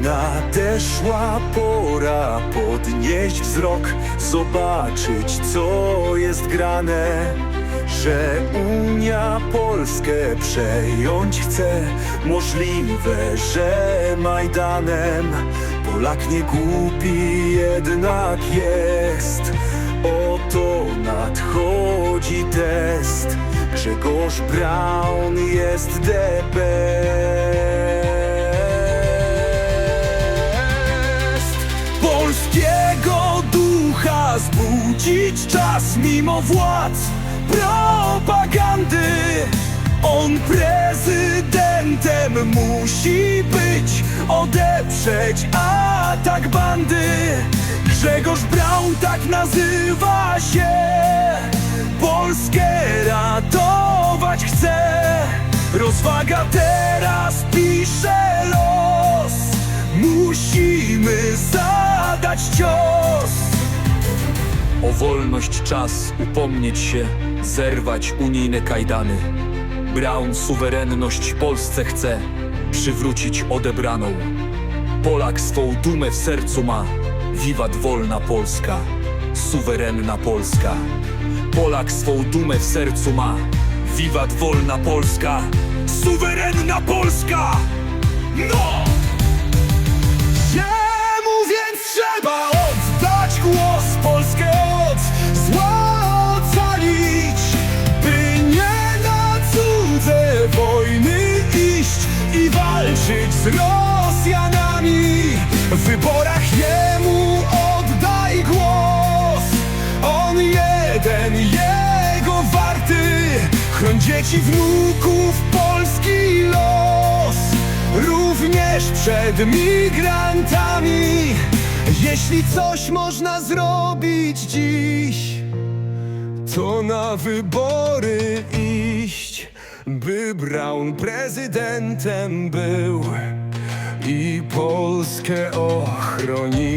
Nadeszła pora podnieść wzrok, zobaczyć co jest grane. Że Unia Polskę przejąć chce, możliwe, że Majdanem. Polak nie głupi jednak jest, oto nadchodzi test. Grzegorz Braun jest the zbudzić czas mimo władz propagandy. On prezydentem musi być, odeprzeć atak bandy. Grzegorz Braun tak nazywa się, Polskę ratować chce. Rozwaga teraz pisze los, musimy zadać cios. O wolność czas upomnieć się, zerwać unijne kajdany. Brown suwerenność Polsce chce przywrócić odebraną. Polak swą dumę w sercu ma, wiwat wolna Polska, suwerenna Polska. Polak swą dumę w sercu ma, wiwat wolna Polska, suwerenna Polska! No! Z Rosjanami. W wyborach jemu oddaj głos, on jeden, jego warty, chroń dzieci wnuków polski los. Również przed migrantami. Jeśli coś można zrobić dziś, to na wybory iść, by Brown prezydentem był ochroní.